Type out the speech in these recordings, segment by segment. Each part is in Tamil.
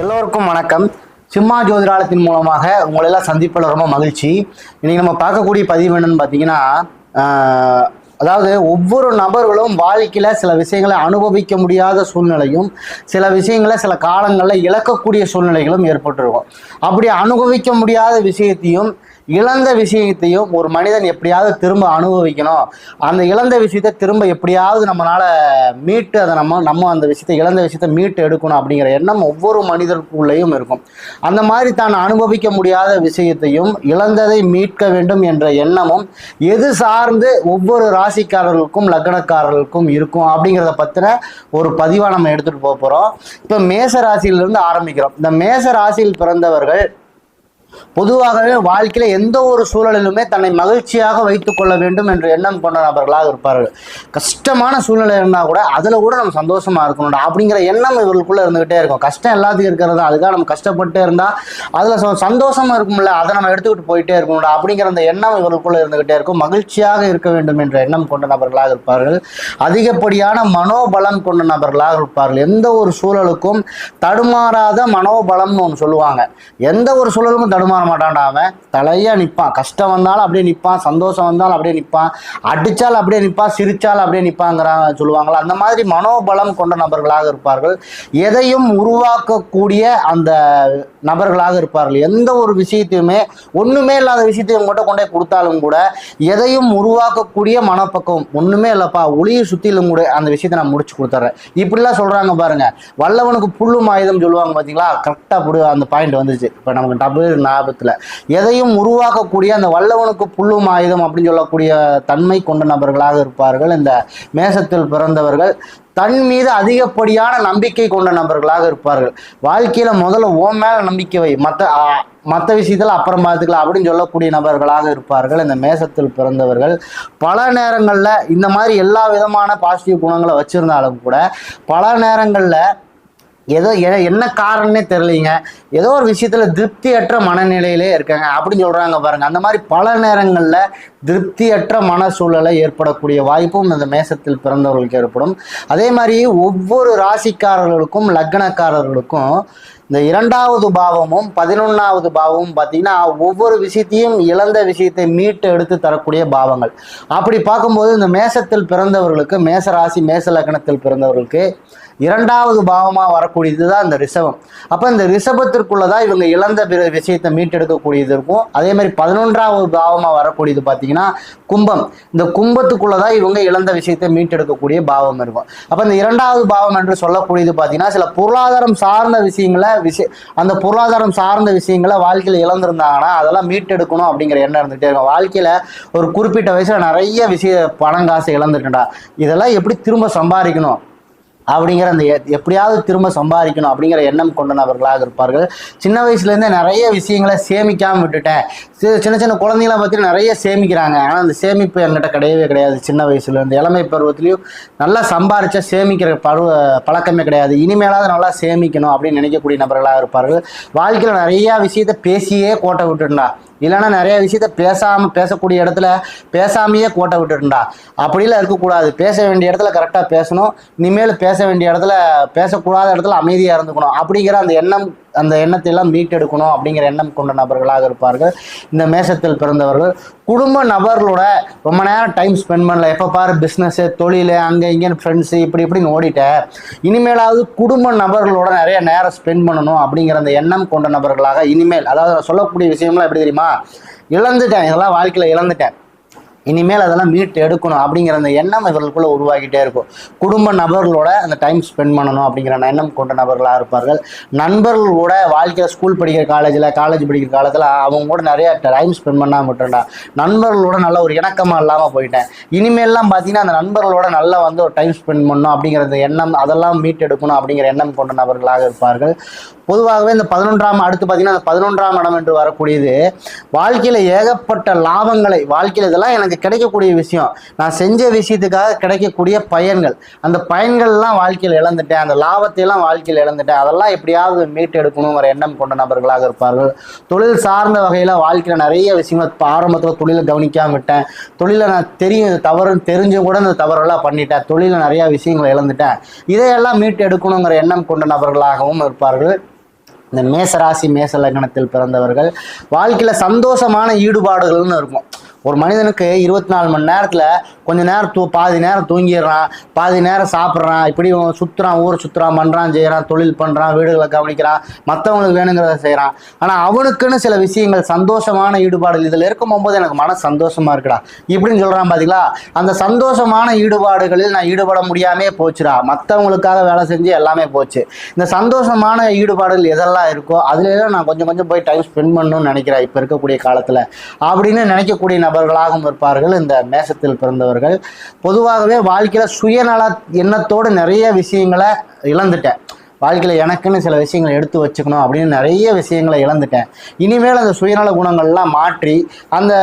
எல்லோருக்கும் வணக்கம். சிம்மா ஜோதிடாலத்தின் மூலமாக உங்களெல்லாம் சந்திப்பில் ரொம்ப மகிழ்ச்சி. இன்னைக்கு நம்ம பார்க்கக்கூடிய பதிவு என்னன்னு பார்த்தீங்கன்னா அதாவது ஒவ்வொரு நபர்களும் வாழ்க்கையில் சில விஷயங்களை அனுபவிக்க முடியாத சூழ்நிலையும் சில விஷயங்களை சில காலங்களில் இழக்கக்கூடிய சூழ்நிலைகளும் ஏற்பட்டிருக்கும். அப்படி அனுபவிக்க முடியாத விஷயத்தையும் இழந்த விஷயத்தையும் ஒரு மனிதன் எப்படியாவது திரும்ப அனுபவிக்கணும். அந்த இழந்த விஷயத்தை திரும்ப எப்படியாவது நம்மளால் மீட்டு அதை நம்ம நம்ம அந்த விஷயத்தை இழந்த விஷயத்தை மீட்டு எடுக்கணும் அப்படிங்கிற எண்ணம் ஒவ்வொரு மனிதருக்குள்ளேயும் இருக்கும். அந்த மாதிரி தான் அனுபவிக்க முடியாத விஷயத்தையும் இழந்ததை மீட்க வேண்டும் என்ற எண்ணமும் எது சார்ந்து ஒவ்வொரு ராசிக்காரர்களுக்கும் லக்னக்காரர்களுக்கும் இருக்கும் அப்படிங்கிறத பற்றின ஒரு பதிவாக நம்ம எடுத்துகிட்டு போக போகிறோம் இப்போ மேச ராசியிலிருந்து ஆரம்பிக்கிறோம். இந்த மேச ராசியில் பிறந்தவர்கள் பொதுவாகவே வாழ்க்கையில எந்த ஒரு சூழலிலுமே தன்னை மகிழ்ச்சியாக வைத்துக் கொள்ள வேண்டும் என்ற எண்ணம் கொண்ட நபர்களாக இருப்பார்கள். கஷ்டமான சூழ்நிலை இருந்தால் கூட அதில் கூட நம்ம சந்தோஷமா இருக்கணும்டா அப்படிங்கிற எண்ணம் இவர்களுக்குள்ள இருந்துகிட்டே இருக்கும். கஷ்டம் எல்லாத்துக்கும் இருக்கிறது தான். அதுக்காக நம்ம கஷ்டப்பட்டே இருந்தால் அதில் சந்தோஷமா இருக்கும்ல அதை நம்ம எடுத்துக்கிட்டு போயிட்டே இருக்கணும்டா அப்படிங்கிற அந்த எண்ணம் இவர்களுக்குள்ள இருந்துகிட்டே இருக்கும். மகிழ்ச்சியாக இருக்க வேண்டும் என்ற எண்ணம் கொண்ட நபர்களாக இருப்பார்கள். அதிகப்படியான மனோபலம் கொண்ட நபர்களாக இருப்பார்கள். எந்த ஒரு சூழலுக்கும் தடுமாறாத மனோபலம்னு ஒன்று சொல்லுவாங்க. எந்த ஒரு சூழலுக்கும் தடுமாற மாட்டான்டா அவன். தலையா நிற்பான் கஷ்டம் வந்தாலும் அப்படியே நிற்பான் சந்தோஷம் வந்தாலும் அப்படியே நிற்பான் அடிச்சால் அப்படியே நிற்பான் சிரிச்சால் அப்படியே நிற்பாங்கிறாங்க சொல்லுவாங்களா அந்த மாதிரி மனோபலம் கொண்ட நபர்களாக இருப்பார்கள். எதையும் உருவாக்கக்கூடிய அந்த நபர்களாக இருப்பார்கள். எந்த ஒரு விஷயத்தையுமே ஒன்றுமே இல்லாத விஷயத்தையும் மட்டும் கொண்டே கொடுத்தாலும் கூட எதையும் உருவாக்கக்கூடிய மனப்பக்கம் ஒன்றுமே இல்லைப்பா. ஒளியை சுற்றிலும் கூட அந்த விஷயத்தை நான் முடிச்சு கொடுத்துட்றேன் இப்படிலாம் சொல்கிறாங்க பாருங்க. வல்லவனுக்கு புல்லும் ஆயுதம் சொல்லுவாங்க பார்த்தீங்களா கரெக்டாக புடு அந்த பாயிண்ட் வந்துச்சு இப்போ நமக்கு டபுள் ஞாபகத்தில். எதையும் உருவாக்கக்கூடிய அந்த வல்லவனுக்கு புல்லும் ஆயுதம் அப்படின்னு சொல்லக்கூடிய தன்மை கொண்ட நபர்களாக இருப்பார்கள். இந்த மேசத்தில் பிறந்தவர்கள் தன் மீது அதிகப்படியான நம்பிக்கை கொண்ட நபர்களாக இருப்பார்கள். வாழ்க்கையில முதல்ல ஓ மேல நம்பிக்கை வை. மற்ற மற்ற விஷயத்துல அப்புறம் பார்த்துக்கலாம் அப்படின்னு சொல்லக்கூடிய நபர்களாக இருப்பார்கள். இந்த மேசத்தில் பிறந்தவர்கள் பல நேரங்கள்ல இந்த மாதிரி எல்லா விதமான பாசிட்டிவ் குணங்களை வச்சிருந்தாலும் கூட பல நேரங்கள்ல ஏதோ எ- என்ன காரணம்னே தெரியலைங்க. ஏதோ ஒரு விஷயத்துல திருப்தியற்ற மனநிலையிலே இருக்காங்க. அப்படின்னு சொல்றாங்க பாருங்க. அந்த மாதிரி பல நேரங்களில் திருப்தியற்ற மன சூழலை ஏற்படக்கூடிய வாய்ப்பும் இந்த மேசத்தில் பிறந்தவர்களுக்கு ஏற்படும். அதே மாதிரி ஒவ்வொரு ராசிக்காரர்களுக்கும் லக்னக்காரர்களுக்கும் இந்த இரண்டாவது பாவமும் பதினொன்றாவது பாவமும் பார்த்தீங்கன்னா ஒவ்வொரு விஷயத்தையும் இழந்த விஷயத்தை மீட்டு எடுத்து தரக்கூடிய பாவங்கள். அப்படி பார்க்கும்போது இந்த மேசத்தில் பிறந்தவர்களுக்கு மேச ராசி மேச லக்னத்தில் பிறந்தவர்களுக்கு இரண்டாவது பாவமாக வரக்கூடியது தான் இந்த ரிஷபம். அப்போ இந்த ரிசபத்திற்குள்ளே தான் இவங்க இழந்த பிற விஷயத்தை மீட்டெடுக்கக்கூடியது இருக்கும். அதே மாதிரி பதினொன்றாவது பாவமாக வரக்கூடியது பார்த்தீங்கன்னா கும்பம். இந்த கும்பத்துக்குள்ளே தான் இவங்க இழந்த விஷயத்தை மீட்டெடுக்கக்கூடிய பாவம் இருக்கும். அப்போ இந்த இரண்டாவது பாவம் என்று சொல்லக்கூடியது பார்த்தீங்கன்னா சில பொருளாதாரம் சார்ந்த விஷயங்களை விஷய அந்த பொருளாதாரம் சார்ந்த விஷயங்களை வாழ்க்கையில் இழந்திருந்தாங்கன்னா அதெல்லாம் மீட்டெடுக்கணும் அப்படிங்கிற எண்ணம் இருந்துகிட்டே இருக்கும். வாழ்க்கையில் ஒரு குறிப்பிட்ட வயசில் நிறைய விஷய பணம் காசு இழந்துட்டேன்டா இதெல்லாம் எப்படி திரும்ப சம்பாதிக்கணும்? அப்படிங்கிற அந்த எ- எப்படியாவது திரும்ப சம்பாதிக்கணும் அப்படிங்கிற எண்ணம் கொண்ட நபர்களாக இருப்பார்கள். சின்ன வயசுலேருந்தே நிறைய விஷயங்களை சேமிக்காமல் விட்டுட்டேன். சின்ன சின்ன குழந்தைங்கள பற்றி நிறைய சேமிக்கிறாங்க. ஆனால் அந்த சேமிப்பு என்கிட்ட கிடையவே கிடையாது சின்ன வயசுலேருந்து இளமை பருவத்துலேயும் நல்லா சம்பாரிச்சா சேமிக்கிற பருவ பழக்கமே கிடையாது. இனிமேலாவது நல்லா சேமிக்கணும் அப்படின்னு நினைக்கக்கூடிய நபர்களாக இருப்பார்கள். வாழ்க்கையில் நிறையா விஷயத்தை பேசியே கோட்டை விட்டுருந்தா இல்லைன்னா நிறைய விஷயத்த பேசாமல் பேசக்கூடிய இடத்துல பேசாமையே கோட்டை விட்டுட்டா அப்படிலாம் இருக்கக்கூடாது. பேச வேண்டிய இடத்துல கரெக்டாக பேசணும். இனிமேல் பேச வேண்டிய இடத்துல பேசக்கூடாத இடத்துல அமைதியாக இருந்துக்கணும். அப்படிங்கிற அந்த எண்ணம் அந்த எண்ணத்தை எல்லாம் மீட்டெடுக்கணும் அப்படிங்கிற எண்ணம் கொண்ட நபர்களாக இருப்பார்கள். இந்த மேசத்தில் பிறந்தவர்கள். குடும்ப நபர்களோட ரொம்ப நேரம் டைம் ஸ்பெண்ட் பண்ணல. எப்போ பாரு பிஸ்னஸ்ஸு தொழில் அங்கே இங்கே ஃப்ரெண்ட்ஸு இப்படி இப்படின்னு ஓடிட்டேன் இனிமேலாவது குடும்ப நபர்களோட நிறைய நேரம் ஸ்பெண்ட் பண்ணணும் அப்படிங்கிற அந்த எண்ணம் கொண்ட நபர்களாக இனிமேல் அதாவது நான் சொல்லக்கூடிய விஷயம்லாம் எப்படி தெரியுமா? இழந்துட்டேன். இதெல்லாம் வாழ்க்கையில் இழந்துட்டேன். இனிமேல் அதெல்லாம் மீட்டு எடுக்கணும் அப்படிங்கிற அந்த எண்ணம் இவர்களுக்குள்ளே உருவாகிட்டே இருக்கும். குடும்ப நபர்களோட அந்த டைம் ஸ்பெண்ட் பண்ணணும் அப்படிங்கிற எண்ணம் கொண்ட நபர்களாக இருப்பார்கள். நண்பர்களோட வாழ்க்கையில் ஸ்கூல் படிக்கிற காலேஜில் காலேஜ் படிக்கிற காலத்தில் அவங்க கூட நிறைய டைம் ஸ்பெண்ட் பண்ணாம விட்டுறேன்டா நண்பர்களோட நல்ல ஒரு இணக்கமாக இல்லாமல் போயிட்டேன். இனிமேல்லாம் பார்த்தீங்கன்னா அந்த நண்பர்களோட நல்லா வந்து ஒரு டைம் ஸ்பெண்ட் பண்ணணும் அப்படிங்கிற அந்த எண்ணம் அதெல்லாம் மீட்டு எடுக்கணும் அப்படிங்கிற எண்ணம் கொண்ட நபர்களாக இருப்பார்கள். பொதுவாகவே இந்த பதினொன்றாம் அடுத்து பார்த்தீங்கன்னா அந்த பதினொன்றாம் இடம் என்று வரக்கூடியது வாழ்க்கையில் ஏகப்பட்ட லாபங்களை வாழ்க்கையில் இதெல்லாம் எனக்கு எனக்கு கிடைக்கக்கூடிய விஷயம். நான் செஞ்ச விஷயத்துக்காக கிடைக்கக்கூடிய பயன்கள். அந்த பயன்கள்லாம் வாழ்க்கையில் இழந்துட்டேன். அந்த லாபத்தையெல்லாம் வாழ்க்கையில் இழந்துட்டேன். அதெல்லாம் எப்படியாவது மீட்டு எடுக்கணுங்கிற எண்ணம் கொண்ட நபர்களாக இருப்பார்கள். தொழில் சார்ந்த வகையில் வாழ்க்கையில் நிறைய விஷயங்கள் இப்போ ஆரம்பத்தில் தொழிலை கவனிக்காம விட்டேன். தொழிலை நான் தெரியும் தவறுன்னு தெரிஞ்சும் கூட இந்த தவறெல்லாம் பண்ணிட்டேன். தொழிலில் நிறையா விஷயங்களை இழந்துட்டேன். இதையெல்லாம் மீட்டு எடுக்கணுங்கிற எண்ணம் கொண்ட நபர்களாகவும் இருப்பார்கள். இந்த மேசராசி மேச லக்னத்தில் பிறந்தவர்கள். வாழ்க்கையில் சந்தோஷமான ஈடுபாடுகள்னு இருக்கும். ஒரு மனிதனுக்கு இருபத்தி நாலு மணி நேரத்தில் கொஞ்சம் நேரம் தூ பாதி நேரம் தூங்கிடுறான் பாதி நேரம் சாப்பிட்றான் இப்படி சுற்றுறான் ஊர் சுற்றுறான் பண்ணுறான் செய்கிறான் தொழில் பண்ணுறான் வீடுகளை கவனிக்கிறான் மற்றவங்களுக்கு வேணுங்கிறத செய்கிறான் ஆனால் அவனுக்குன்னு சில விஷயங்கள் சந்தோஷமான ஈடுபாடுகள் இதில் இருக்கும்போது எனக்கு மன சந்தோஷமாக இருக்குடா. இப்படின்னு சொல்கிறான் பார்த்தீங்களா அந்த சந்தோஷமான ஈடுபாடுகளில் நான் ஈடுபட முடியாமே போச்சுடா. மற்றவங்களுக்காக வேலை செஞ்சு எல்லாமே போச்சு. இந்த சந்தோஷமான ஈடுபாடுகள் எதெல்லாம் இருக்கோ அதுல நான் கொஞ்சம் கொஞ்சம் போய் டைம் ஸ்பெண்ட் பண்ணணும்னு நினைக்கிறேன் இப்போ இருக்கக்கூடிய காலத்தில். அப்படின்னு நினைக்கக்கூடிய நபர்களாகவும் இருப்பார்கள். இந்த மேசத்தில் பிறந்தவர்கள். பொதுவாகவே வாழ்க்கையில் சுயநல எண்ணத்தோடு நிறைய விஷயங்களை இழந்துட்டேன். வாழ்க்கையில் எனக்குன்னு சில விஷயங்களை எடுத்து வச்சுக்கணும் அப்படின்னு நிறைய விஷயங்களை இழந்துட்டேன். இனிமேல் அந்த சுயநல குணங்கள்லாம் மாற்றி அந்த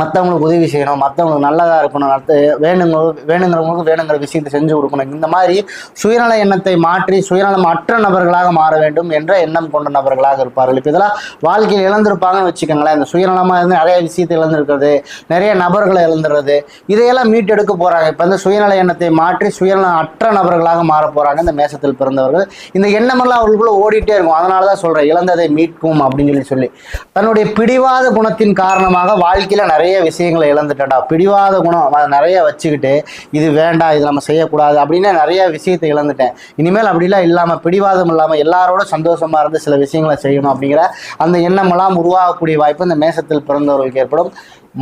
மற்றவங்களுக்கு உதவி செய்யணும் மற்றவங்களுக்கு நல்லதாக இருக்கணும் அடுத்து வேணுங்கிற வேணுங்கிறவங்களுக்கு வேணுங்கிற விஷயத்தை செஞ்சு கொடுக்கணும். இந்த மாதிரி சுயநல எண்ணத்தை மாற்றி சுயநலம் அற்ற நபர்களாக மாற வேண்டும் என்ற எண்ணம் கொண்ட நபர்களாக இருப்பார்கள். இப்போ இதெல்லாம் வாழ்க்கையில் இழந்திருப்பாங்கன்னு வச்சுக்கோங்களேன். இந்த சுயநலமாக இருந்து நிறைய விஷயத்தை இழந்திருக்கிறது நிறைய நபர்களை இழந்துடுறது இதையெல்லாம் மீட்டெடுக்க போகிறாங்க இப்போ வந்து சுயநல எண்ணத்தை மாற்றி சுயநலம் அற்ற நபர்களாக மாற போகிறாங்க இந்த மேசத்தில் பிறந்தவர்கள். இந்த எண்ணமெல்லாம் அவர்களுக்குள்ளே ஓடிட்டே இருக்கும். அதனால தான் சொல்கிறேன் இழந்ததை மீட்கும் அப்படின்னு சொல்லி சொல்லி. தன்னுடைய பிடிவாத குணத்தின் காரணமாக வாழ்க்கையில் நிறைய நிறைய விஷயங்களை இழந்துட்டடா பிடிவாத குணம் அதை நிறைய வச்சுக்கிட்டு இது வேண்டாம் இது நம்ம செய்யக்கூடாது அப்படின்னு நிறைய விஷயத்தை இழந்துட்டேன். இனிமேல் அப்படிலாம் இல்லாமல் பிடிவாதம் இல்லாமல் எல்லாரோட சந்தோஷமா இருந்து சில விஷயங்களை செய்யணும் அப்படிங்கிற அந்த எண்ணமெல்லாம் உருவாகக்கூடிய வாய்ப்பு இந்த மேசத்தில் பிறந்தவர்களுக்கு ஏற்படும்.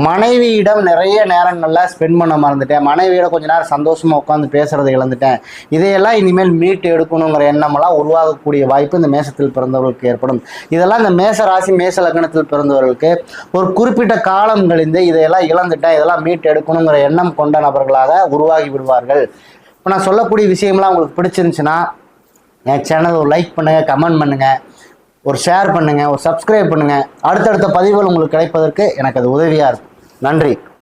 மனைவியிடம் நிறைய நேரங்களில் ஸ்பெண்ட் பண்ண மறந்துட்டேன். மனைவியோட கொஞ்ச நேரம் சந்தோஷமாக உட்காந்து பேசுறதை இழந்துட்டேன். இதையெல்லாம் இனிமேல் மீட்டு எடுக்கணுங்கிற எண்ணமெல்லாம் உருவாகக்கூடிய வாய்ப்பு இந்த மேசத்தில் பிறந்தவர்களுக்கு ஏற்படும். இதெல்லாம் இந்த மேச ராசி மேச லக்னத்தில் பிறந்தவர்களுக்கு ஒரு குறிப்பிட்ட காலம் கழிந்து இதையெல்லாம் இழந்துட்டேன். இதெல்லாம் மீட்டு எடுக்கணுங்கிற எண்ணம் கொண்ட நபர்களாக உருவாகி விடுவார்கள். இப்போ நான் சொல்லக்கூடிய விஷயம்லாம் உங்களுக்கு பிடிச்சிருந்துச்சுன்னா என் சேனல் லைக் பண்ணுங்கள் கமெண்ட் பண்ணுங்கள் ஒரு ஷேர் பண்ணுங்கள் ஒரு சப்ஸ்கிரைப் பண்ணுங்கள் அடுத்தடுத்த பதிவுகள் உங்களுக்கு கிடைப்பதற்கு எனக்கு அது உதவியாக இருக்கும். நன்றி.